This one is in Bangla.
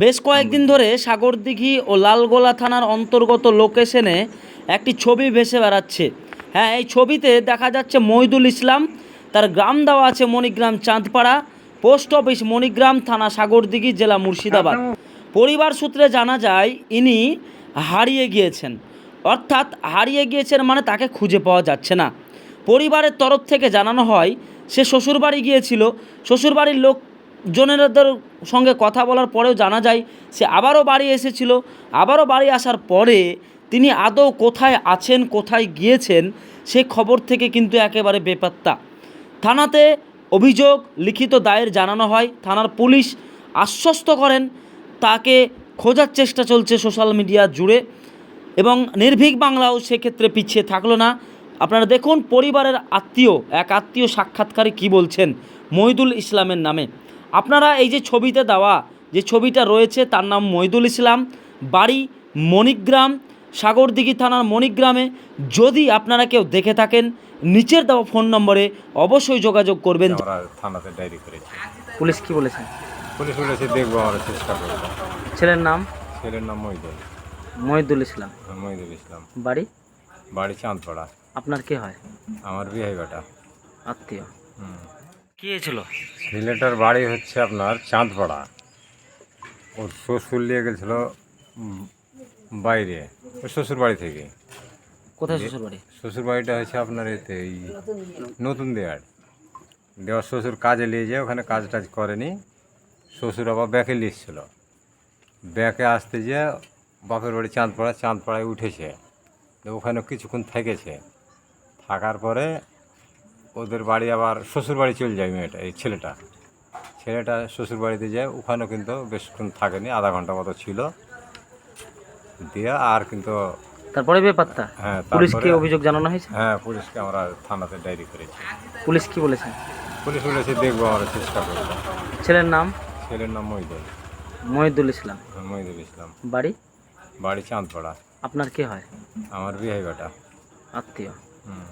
বেশ কয়েকদিন ধরে সাগরদিঘি ও লালগোলা থানার অন্তর্গত লোকেশনে একটি ছবি ভেসে বেড়াচ্ছে। হ্যাঁ এই ছবিতে দেখা যাচ্ছে মহিদুল ইসলাম, তার গ্রাম দেওয়া আছে মণিগ্রাম চাঁদপাড়া, পোস্ট অফিস মণিগ্রাম থানা সাগরদিঘি জেলা মুর্শিদাবাদ। পরিবার সূত্রে জানা যায়, ইনি হারিয়ে গিয়েছেন। অর্থাৎ হারিয়ে গিয়েছেন মানে তাকে খুঁজে পাওয়া যাচ্ছে না। পরিবারের তরফ থেকে জানানো হয়, সে শ্বশুরবাড়ি গিয়েছিল। শ্বশুরবাড়ির লোকজনেরদের সঙ্গে কথা বলার পরেও জানা যায় সে আবারও বাড়ি এসেছিল। আবারও বাড়ি আসার পরে তিনি আদৌ কোথায় আছেন, কোথায় গিয়েছেন, সে খবর থেকে কিন্তু একেবারে বেপাত্তা। থানাতে অভিযোগ লিখিত দায়ের জানানো হয়। থানার পুলিশ আশ্বস্ত করেন, তাকে খোঁজার চেষ্টা চলছে সোশ্যাল মিডিয়া জুড়ে এবং নির্ভীক বাংলাও সেক্ষেত্রে পিছিয়ে থাকল না। আপনারা দেখুন, পরিবারের আত্মীয়, এক আত্মীয় সাক্ষাৎকারে কি বলছেন মহিদুল ইসলামের নামে। আপনারা এই যে ছবিতে দেওয়া যে ছবিটা রয়েছে তার নাম মহিদুল ইসলাম বাড়ি মণিগ্রাম সাগরদিঘি থানার মণিগ্রামে। যদি আপনারা কেউ দেখে থাকেন নিচের দেওয়া ফোন নম্বরে অবশ্যই যোগাযোগ করবেন। থানাতে ডায়েরি করেছি পুলিশ কি বলেছেন পুলিশ বলেছে দেখব আমরা চেষ্টা করব। ছেলের নাম? ছেলের নাম মহিদুল। মহিদুল ইসলাম। মহিদুল ইসলাম। বাড়ি? বাড়ি চাঁদপাড়া। আপনার কে হয়? আমার বিহাই বেটা আত্মীয়। হুম। কি হয়েছিল ছেলেটার বাড়ি হচ্ছে আপনার চাঁদপাড়া। ওর শ্বশুর নিয়ে গেছিল বাইরে ওর শ্বশুর বাড়ি থেকে। কোথায় শ্বশুর বাড়ি? শ্বশুর বাড়িটা হচ্ছে আপনার এতে এই নতুন দেয়ার দেওয়ার শ্বশুর কাজে নিয়ে যায় ওখানে কাজ টাজ করেনি। শ্বশুর আবার ব্যাকে লিখছিল ব্যাকে আসতে যে বাপের বাড়ি চাঁদপাড়া চাঁদপাড়ায় উঠেছে। ওখানে কিছুক্ষণ থেকেছে। থাকার পরে ওদের বাড়ি আবার শ্বশুর বাড়ি চলে যায় মেয়েটা এই ছেলেটা। ছেলেটা শ্বশুর বাড়িতে যায় ওখানেও কিন্তু বেশক্ষণ থাকেনি আধা ঘণ্টা মতো ছিল। দিয়ে আর কিন্তু তারপরে বেপাত্তা? হ্যাঁ পুলিশকে অভিযোগ জানানো হয়েছে? হ্যাঁ পুলিশকে আমরা থানাতে ডায়েরি করেছি। পুলিশ কি বলেছে? পুলিশ বলেছে দেখব আমরা চেষ্টা করব। ছেলের নাম? ছেলের নাম মহিদুল। মহিদুল ইসলাম। মহিদুল ইসলাম। বাড়ি? বাড়ি চাঁদপাড়া। আপনার কে হয়? আমার বিহাই বেটা আত্মীয়। হুম।